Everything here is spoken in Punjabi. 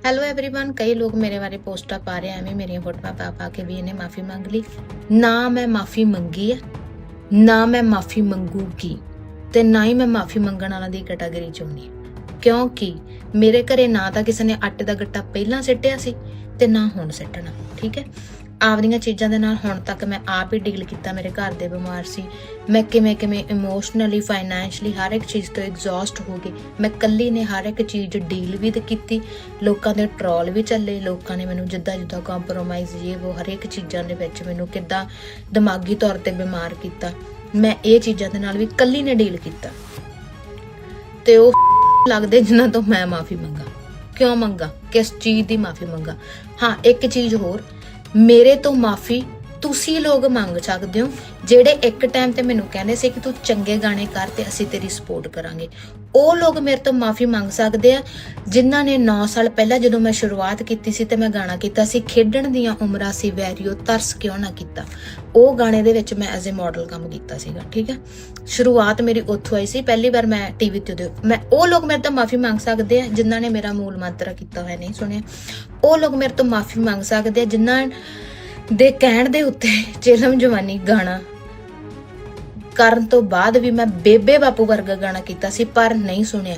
ਹੈਲੋ एवरीवन ਕਈ ਲੋਕ ਮੇਰੇ ਬਾਰੇ ਪੋਸਟਾਂ ਪਾ ਰਹੇ ਆ, ਐਵੇਂ ਮੇਰੀਆਂ ਫੋਟੋਆਂ ਪਾ ਪਾ ਕੇ ਵੀ ਇਹਨੇ ਮਾਫੀ ਮੰਗ ਲਈ ਨਾ ਮੈਂ ਮਾਫੀ ਮੰਗੀ ਹੈ ਨਾ ਮੈਂ ਮਾਫੀ ਮੰਗੂਗੀ ਤੇ ਨਾ ਹੀ ਮੈਂ ਮਾਫੀ ਮੰਗਣ ਵਾਲਾ ਦੀ ਕੈਟਾਗਰੀ ਚ ਹੁੰਦੀ ਹਾਂ। ਕਿਉਂਕਿ ਮੇਰੇ ਘਰੇ ਨਾ ਤਾਂ ਕਿਸੇ ਨੇ ਆਟੇ ਦਾ ਗੱਟਾ ਪਹਿਲਾਂ ਸਿੱਟਿਆ ਸੀ ਤੇ ਨਾ ਹੁਣ ਸਿੱਟਣਾ, ਠੀਕ ਹੈ? ਆਪਦੀਆਂ ਚੀਜ਼ਾਂ ਦੇ ਨਾਲ ਹੁਣ ਤੱਕ ਮੈਂ ਆਪ ਹੀ ਡੀਲ ਕੀਤਾ ਮੇਰੇ ਘਰ ਦੇ ਬਿਮਾਰ ਸੀ। ਮੈਂ ਕਿਵੇਂ ਕਿਵੇਂ ਇਮੋਸ਼ਨਲੀ ਫਾਈਨੈਂਸ਼ਲੀ ਹਰ ਇੱਕ ਚੀਜ਼ ਤੋਂ ਐਗਜ਼ੌਸਟ ਹੋ ਗਈ। ਮੈਂ ਕੱਲੀ ਨੇ ਹਰ ਇੱਕ ਚੀਜ਼ ਡੀਲ ਵੀ ਤੇ ਕੀਤੀ। ਲੋਕਾਂ ਦੇ ਟਰੋਲ ਵੀ ਚੱਲੇ, ਲੋਕਾਂ ਨੇ ਮੈਨੂੰ ਜਿੱਦਾਂ ਜਿੱਦਾਂ ਕੰਪਰੋਮਾਈਜ਼ ਇਹ ਉਹ ਹਰ ਇੱਕ ਚੀਜ਼ਾਂ ਦੇ ਵਿੱਚ ਮੈਨੂੰ ਕਿੱਦਾਂ ਦਿਮਾਗੀ ਤੌਰ ਤੇ ਬਿਮਾਰ ਕੀਤਾ। ਮੈਂ ਇਹ ਚੀਜ਼ਾਂ ਦੇ ਨਾਲ ਵੀ ਕੱਲੀ ਨੇ ਡੀਲ ਕੀਤਾ। ਤੇ ਉਹ ਲੱਗਦੇ ਜਿਨ੍ਹਾਂ ਤੋਂ ਮੈਂ ਮਾਫੀ ਮੰਗਾ। ਕਿਉਂ ਮੰਗਾ? ਕਿਸ ਚੀਜ਼ ਦੀ ਮਾਫੀ ਮੰਗਾ? ਹਾਂ, ਇੱਕ ਚੀਜ਼ ਹੋਰ। ਮੇਰੇ ਤੋਂ ਮਾਫੀ ਤੁਸੀਂ ਲੋਕ ਮੰਗ ਸਕਦੇ ਹੋ। ਜਿਹੜੇ ਇੱਕ ਟਾਈਮ ਤੇ ਮੈਨੂੰ ਕਹਿੰਦੇ ਸੀ ਕਿ ਤੂੰ ਚੰਗੇ ਗਾਣੇ ਕਰ ਤੇ ਅਸੀਂ ਤੇਰੀ ਸਪੋਰਟ ਕਰਾਂਗੇ। ਉਹ ਲੋਕ ਮੇਰੇ ਤੋਂ ਮਾਫੀ ਮੰਗ ਸਕਦੇ ਆ। ਜਿਨ੍ਹਾਂ ਨੇ 9 ਸਾਲ ਪਹਿਲਾਂ ਜਦੋਂ ਮੈਂ ਸ਼ੁਰੂਆਤ ਕੀਤੀ ਸੀ ਤੇ ਮੈਂ ਗਾਣਾ ਕੀਤਾ ਸੀ, ਖੇਡਣ ਦੀਆਂ ਉਮਰਾਂ ਸੀ, ਵੈਰੀਓ ਤਰਸ ਕਿਉਂ ਨਾ ਕੀਤਾ। ਉਹ ਗਾਣੇ ਦੇ ਵਿੱਚ ਮੈਂ ਐਜ਼ ਅ ਮਾਡਲ ਕੰਮ ਕੀਤਾ ਸੀਗਾ, ਠੀਕ ਹੈ ਸ਼ੁਰੂਆਤ ਮੇਰੀ ਉੱਥੋਂ ਆਈ ਸੀ। ਪਹਿਲੀ ਵਾਰ ਮੈਂ ਟੀਵੀ ਤੇ ਉਹਦੇ- ਮੈਂ, ਉਹ ਲੋਕ ਮੇਰੇ ਤੋਂ ਮਾਫੀ ਮੰਗ ਸਕਦੇ ਆ, ਜਿਨ੍ਹਾਂ ਨੇ ਮੇਰਾ ਮੂਲ ਮੰਤਰ ਕੀਤਾ ਹੋਇਆ ਨਹੀਂ ਸੁਣਿਆ। ਉਹ ਲੋਕ ਮੇਰੇ ਤੋਂ ਮਾਫੀ ਮੰਗ ਸਕਦੇ ਆ, ਜਿਨ੍ਹਾਂ ਦੇ ਕਹਿਣ ਦੇ ਉੱਤੇ ਚੇਲਮ ਜਵਾਨੀ ਗਾਣਾ ਕਰਨ ਤੋਂ ਬਾਅਦ ਵੀ ਮੈਂ ਬੇਬੇ ਬਾਪੂ ਵਰਗਾ ਗਾਣਾ ਕੀਤਾ ਸੀ, ਪਰ ਨਹੀਂ ਸੁਣਿਆ।